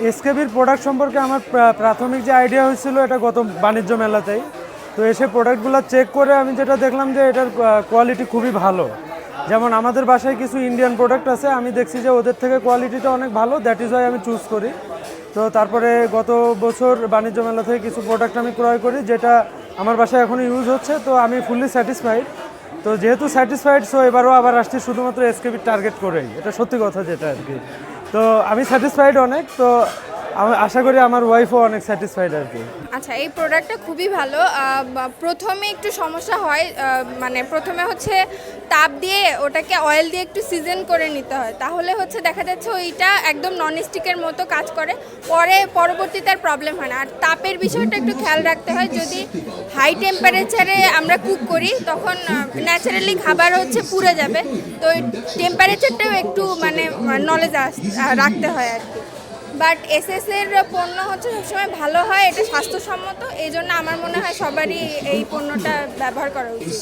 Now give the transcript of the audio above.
এসকেবির product সম্পর্কে আমার প্রা- প্রাথমিক যে আইডিয়া হয়েছিল, এটা গত বাণিজ্য মেলাতেই। তো এসে প্রোডাক্টগুলো চেক করে আমি যেটা দেখলাম যে এটার কোয়ালিটি খুবই ভালো। যেমন আমাদের বাসায় কিছু ইন্ডিয়ান প্রোডাক্ট আছে, আমি দেখছি যে ওদের থেকে কোয়ালিটিটা অনেক ভালো দ্যাট ইজ ওয়াই আমি চুজ করি। তো তারপরে গত বছর বাণিজ্য মেলা থেকে কিছু প্রোডাক্ট আমি ক্রয় করি, যেটা আমার বাসায় এখনও ইউজ হচ্ছে, তো আমি ফুললি স্যাটিসফাইড তো যেহেতু স্যাটিসফাইড সো এবারও আবার আসছি শুধুমাত্র এসকেবি টার্গেট করেই। এটা সত্যি কথা যেটা আর কি। তো আমি স্যাটিসফাইড অনেক তো আশা করি আমার ওয়াইফও অনেক স্যাটিসফাইড আর কি। আচ্ছা এই প্রোডাক্টটা খুবই ভালো। প্রথমে একটু সমস্যা হয় মানে প্রথমে হচ্ছে তাপ দিয়ে ওটাকে অয়েল দিয়ে একটু সিজন করে নিতে হয়। তাহলে হচ্ছে দেখা যাচ্ছে ওইটা একদম নন স্টিকের মতো কাজ করে। পরে, পরবর্তীতে আর প্রবলেম হয় না। আর তাপের বিষয়টা একটু খেয়াল রাখতে হয়। যদি হাই টেম্পারেচারে আমরা কুক করি, তখন ন্যাচারালি খাবার হচ্ছে পুড়ে যাবে। তো টেম্পারেচারটাও একটু মানে নলেজ রাখতে হয় আর কি। বাট এস এর পণ্য হচ্ছে সবসময় ভালো হয়, এটা স্বাস্থ্যসম্মত, এই জন্য আমার মনে হয় সবারই এই পণ্যটা ব্যবহার করা উচিত।